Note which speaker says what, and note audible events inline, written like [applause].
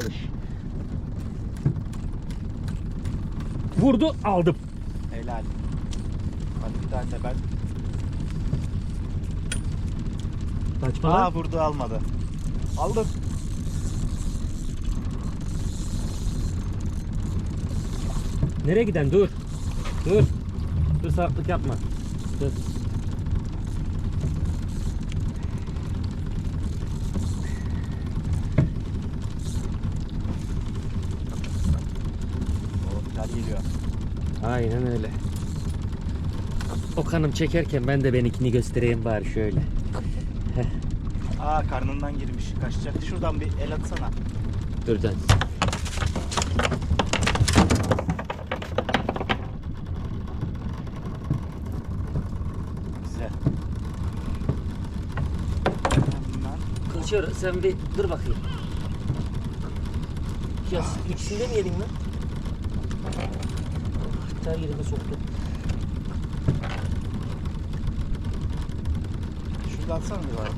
Speaker 1: Çalış. Vurdu aldım.
Speaker 2: Helal. Hadi bir daha sefer.
Speaker 1: Kaçma
Speaker 2: Aa
Speaker 1: lan.
Speaker 2: vurdu almadı. Aldım.
Speaker 1: Nereye giden dur. Dur. Dur salaklık yapma. Dur.
Speaker 2: Güzel geliyor.
Speaker 1: Aynen öyle. Okan'ım çekerken ben de benimkini göstereyim bari şöyle. [laughs]
Speaker 2: Aa karnından girmiş. Kaçacak. Şuradan bir el atsana.
Speaker 1: Dur dön.
Speaker 2: Güzel. Hemen.
Speaker 1: Kılıçıyor sen bir dur bakayım. Ya ikisini de mi yedin lan? Ter yerime soktu.
Speaker 2: Şurada atsana bir bari.